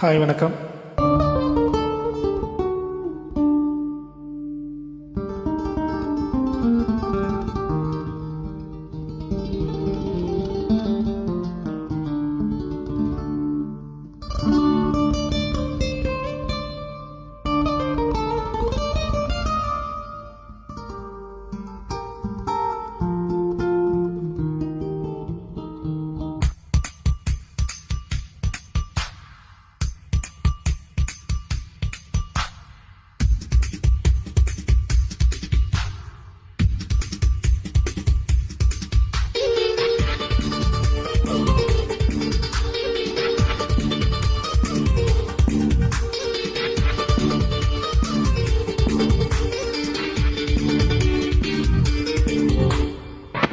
Hi வணக்கம்.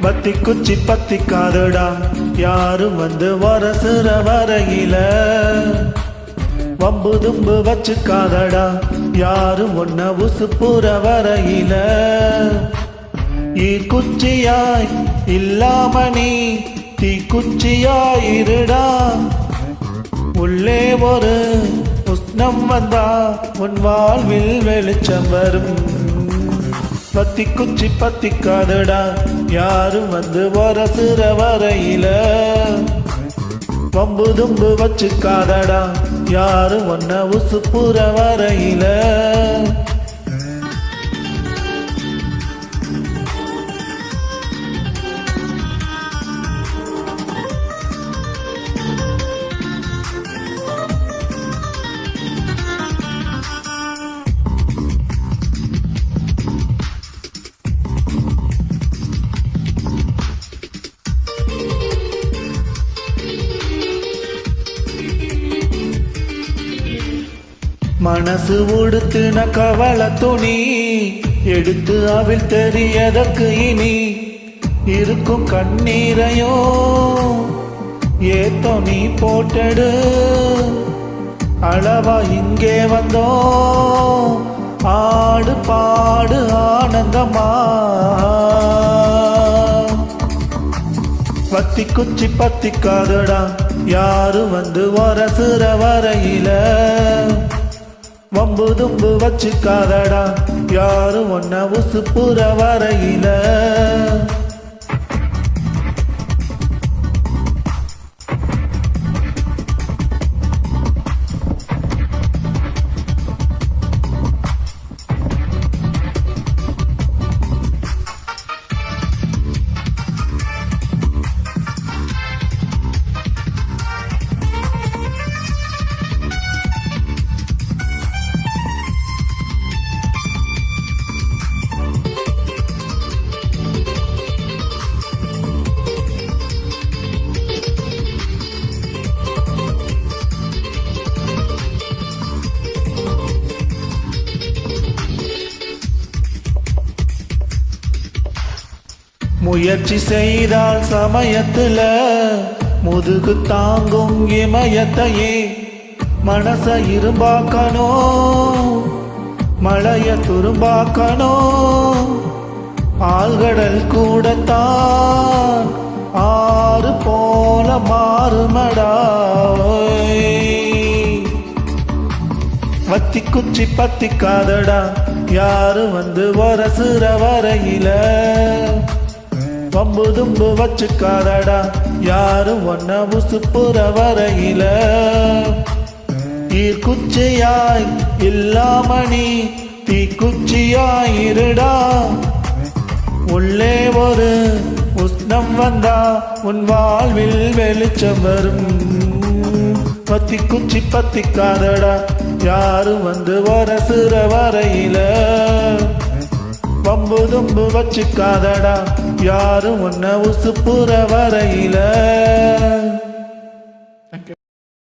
பத்தி குச்சி பத்தி காதுடா. யாரும் வந்து வரசுற வரையில. வம்பு தும்பு வச்சு காதடா யாரும் ஒன்ன உசுப்புற வரையில. ஈ குச்சியாய் இல்லாம நீ தீ குச்சியாயிருடா உள்ளே ஒரு உஷ்ணம் வந்தா உன் வாழ்வில் வெளிச்சம் வரும். பத்தி குச்சி பத்திக்காதடா யாரும் வந்து வரசுற வரையில. பம்பு தும்பு வச்சுக்காதடா யாரும் ஒன்ன உசுப்புற வரையில. மனசு உடுத்துன கவல துணி எடுத்து அவில் தெரியதற்கு இனி இருக்கும் கண்ணீரையோ ஏத்தோ நீ போட்டடு. அளவா இங்கே வந்தோ. ஆடு பாடு ஆனந்தமா. பத்தி குச்சி பத்திக்காதடா யாரு வந்து வரசுற வரையில? வம்பு தும்பு வச்சுக்காதடா. யாரும் ஒன்ன உசுப்புற வரையில. முயற்சி செய்தால் சமயத்துல முதுகு தாங்கும் இமயத்தையே மனச இரும்பாக்கணும் மழைய துரும்பாக்கணும். ஆழ்கடல் கூடத்தான் ஆறு போல மாறுமடா வத்தி குச்சி பத்திக்காதடா யாரு வந்து வரசுற வரையில? வம்பு தும்பு வச்சுக்காதடா. யாரு ஒன்ன உசுப்புற வரையில. ஈர் குச்சியாய் இல்லாம நீ தீ குச்சியாயிருடா உள்ளே ஒரு உஷ்ணம் வந்தா உன் வாழ்வில் வெளிச்சம் வரும். பத்தி குச்சி பத்திக்காதடா. யாரும் வந்து வரசுற வரையில. வம்பு தும்பு வச்சுக்காதடா. யாரும் உன்ன உசுப்புற வரையில.